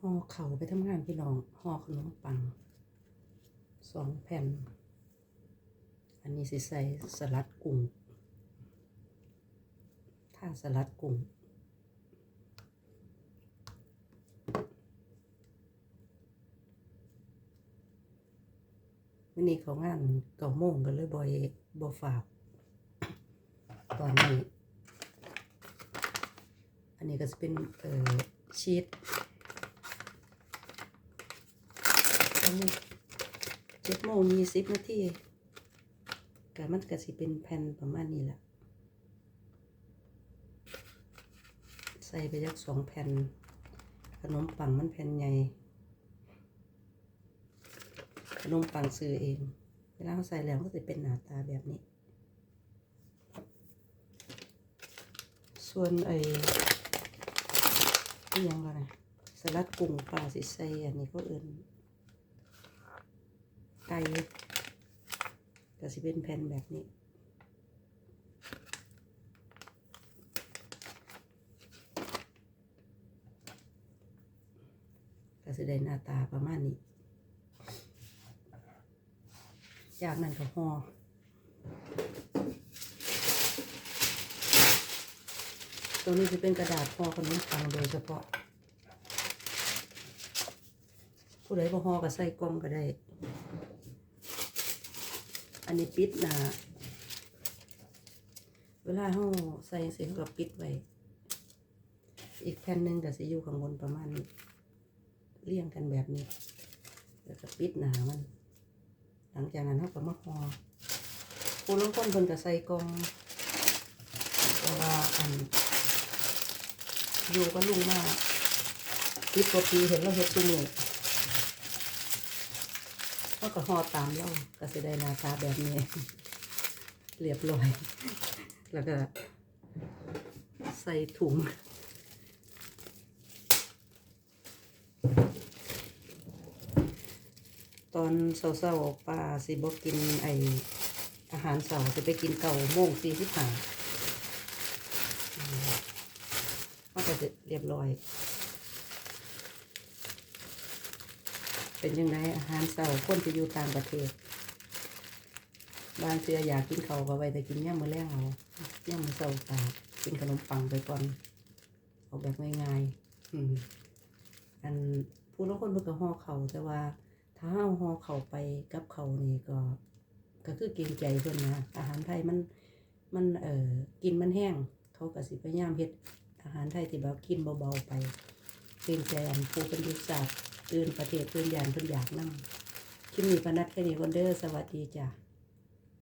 ห่อเข่าไปทำงานพี่น้องห่อขนมปังสองแผ่น อันนี้สิใส่สลัดกุ้งถ้าสลัดกุ้ง วันนี้เขางานเก่าโมงกันเลยบอยบอฝากตอนนี้ อันนี้ก็จะเป็นเอ่อชีสตอนนี้เจ็ดโมงยี่สิบนาทีก็มันก็สิเป็นแผ่นประมาณนี้แหละใส่ไปยักสองแผ่น ขนมปังมันแผ่นใหญ่ นมปังซื้อเอง เวลาเราใส่แล้วก็จะเป็นหน้าตาแบบนี้ ส่วนไอ้ยังไงสลัดกุ้งปลาสิใส่อันนี้ก็เอื่นไก่ก็สิเป็นแผ่นแบบนี้ก็สิได้หน้าตาประมาณนี้ จากนั้นก็ห่อตัวนี้จะเป็นกระดาษห่อขนมปังโดยเฉพาะ ผู้ใดบ่ห่อก็ใส่กล่องก็ได้ อันนี้ปิดหนาเวลาเฮาใส่เสร็จก็ปิดไว้อีกแผ่นหนึ่งก็สิอยู่ข้างบนประมาณนี้เรียงกันแบบนี้ แล้วก็ปิดหนามัน หลังจากนั้นเราก็มาห่อผู้ลางคนเพิ่นก็ใส่กล่องแต่ว่าอันอยู่ก็ลุงมากคิดปกติเห็นเราเห็ดซุมือเราก็ห่อตามเราก็จะได้หน้าตาแบบนี้ เรียบร้อย แล้วก็ใส่ถุง ตอนเศร้าๆป้าสิบอกกินไออาหารเสาร์จะไปกินเก่าโมงสี่ที่ผ่ามันก็จะเรียบร้อย เป็นยังไงอาหารเสาร์คนจะอยู่ต่างประเทศบางเสืออยากกินเขาก็ไว้แต่กินย่ำมือแรงเอาย่ำมือเสาตากกินขนมปังไปก่อนเอาแบบง่ายๆอืมอันผู้ละคนเพิ่นก็ห่อเขาแต่ว่า ถ้าเอาหอเขาไปกับเขานี่ก็ ก็คือเกรงใจเพิ่นนะอาหารไทยมันมันเอ่อกินมันแห้ง เขาก็สิพยายามเฮ็ดอาหารไทยที่แบบกินเบาๆไปเกรงใจอันผู้เป็นยุทธศาสตร์ตื่นประเทศตื่นยานเพิ่นอยากนั่งคิมีพนัดแค่นี้คนเด้อสวัสดีจ้ะ